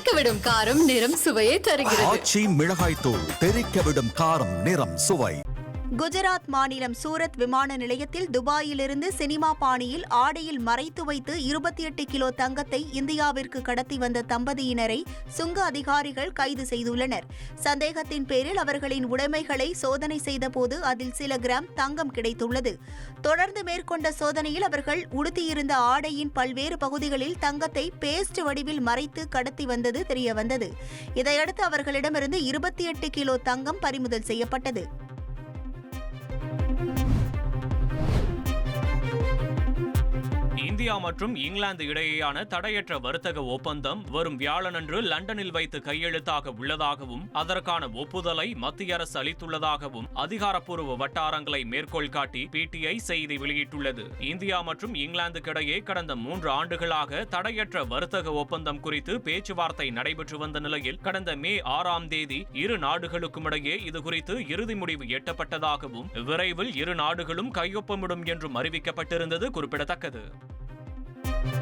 தெறிக்க விடும் காரம் நிறம் சுவையை தருகிறது. ஆச்சி மிளகாய் தூள் தெறிக்க விடும் காரம் நிறம் சுவை. குஜராத் மாநிலம் சூரத் விமான நிலையத்தில் துபாயிலிருந்து சினிமா பாணியில் ஆடையில் மறைத்து வைத்து இருபத்தி எட்டு கிலோ தங்கத்தை இந்தியாவிற்கு கடத்தி வந்த தம்பதியினரை சுங்க அதிகாரிகள் கைது செய்துள்ளனர். சந்தேகத்தின் பேரில் அவர்களின் உடைமைகளை சோதனை செய்தபோது அதில் சில கிராம் தங்கம் கிடைத்துள்ளது. தொடர்ந்து மேற்கொண்ட சோதனையில் அவர்கள் உடுத்தியிருந்த ஆடையின் பல்வேறு பகுதிகளில் தங்கத்தை பேஸ்ட் வடிவில் மறைத்து கடத்தி வந்தது தெரியவந்தது. இதையடுத்து அவர்களிடமிருந்து இருபத்தி எட்டு கிலோ தங்கம் பறிமுதல் செய்யப்பட்டது. இந்தியா மற்றும் இங்கிலாந்து இடையேயான தடையற்ற வர்த்தக ஒப்பந்தம் வரும் வியாழனன்று லண்டனில் வைத்து கையெழுத்தாக உள்ளதாகவும் அதற்கான ஒப்புதலை மத்திய அரசு அளித்துள்ளதாகவும் அதிகாரப்பூர்வ வட்டாரங்களை மேற்கோள் காட்டி பிடிஐ செய்தி வெளியிட்டுள்ளது. இந்தியா மற்றும் இங்கிலாந்துக்கிடையே கடந்த மூன்று ஆண்டுகளாக தடையற்ற வர்த்தக ஒப்பந்தம் குறித்து பேச்சுவார்த்தை நடைபெற்று வந்த நிலையில் கடந்த மே ஆறாம் தேதி இரு நாடுகளுக்கும் இடையே இதுகுறித்து இறுதி முடிவு எட்டப்பட்டதாகவும் விரைவில் இரு நாடுகளும் கையொப்பமிடும் என்றும் அறிவிக்கப்பட்டிருந்தது குறிப்பிடத்தக்கது.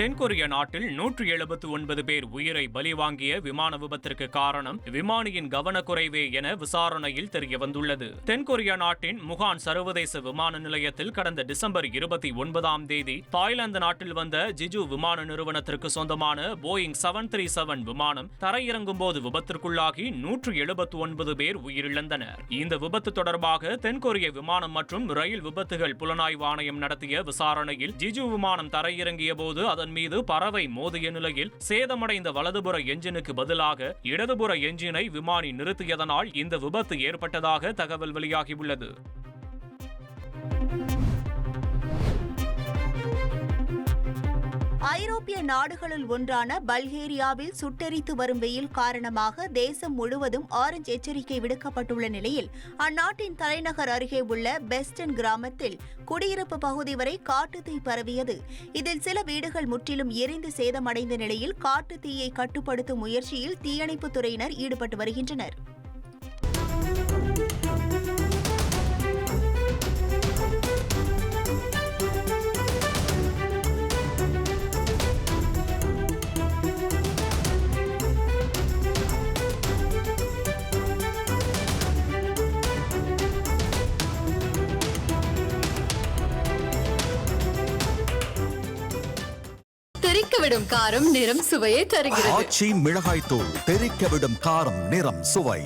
தென்கொரிய நாட்டில் நூற்று எழுபத்து ஒன்பது பேர் உயிரை பலி வாங்கிய விமான விபத்திற்கு காரணம் விமானியின் கவனக்குறைவே என விசாரணையில் தெரியவந்துள்ளது தென்கொரிய நாட்டின் முகான் சர்வதேச விமான நிலையத்தில் கடந்த டிசம்பர் இருபத்தி ஒன்பதாம் தேதி தாய்லாந்து நாட்டில் வந்த ஜிஜு விமான நிறுவனத்திற்கு சொந்தமான போயிங் செவன் த்ரீ செவன் விமானம் தரையிறங்கும் போது விபத்திற்குள்ளாகி நூற்று எழுபத்து ஒன்பது பேர் உயிரிழந்தனர். இந்த விபத்து தொடர்பாக தென்கொரிய விமானம் மற்றும் ரயில் விபத்துகள் புலனாய்வு ஆணையம் நடத்திய விசாரணையில் ஜிஜு விமானம் தரையிறங்கிய போது அதன் மீது பறவை மோதிய நிலையில் சேதமடைந்த வலதுபுற எஞ்சினுக்கு பதிலாக இடதுபுற எஞ்சினை விமானி நிறுத்தியதனால் இந்த விபத்து ஏற்பட்டதாக தகவல் வெளியாகியுள்ளது. ஐரோப்பிய நாடுகளுள் ஒன்றான பல்கேரியாவில் சுட்டெரித்து வரும் வெயில் காரணமாக தேசம் முழுவதும் ஆரஞ்ச் எச்சரிக்கை விடுக்கப்பட்டுள்ள நிலையில் அந்நாட்டின் தலைநகர் அருகே உள்ள பெஸ்டன் கிராமத்தில் குடியிருப்பு பகுதி வரை காட்டுத்தீ பரவியது. இதில் சில வீடுகள் முற்றிலும் எரிந்து சேதமடைந்த நிலையில் காட்டுத்தீயை கட்டுப்படுத்தும் முயற்சியில் தீயணைப்புத் துறையினர் ஈடுபட்டு வருகின்றனர். விடும் காரம் நிறம் சுவையை தருகிறது. ஆச்சி மிளகாய் தூள் தெறிக்க விடும் காரம் நிறம் சுவை.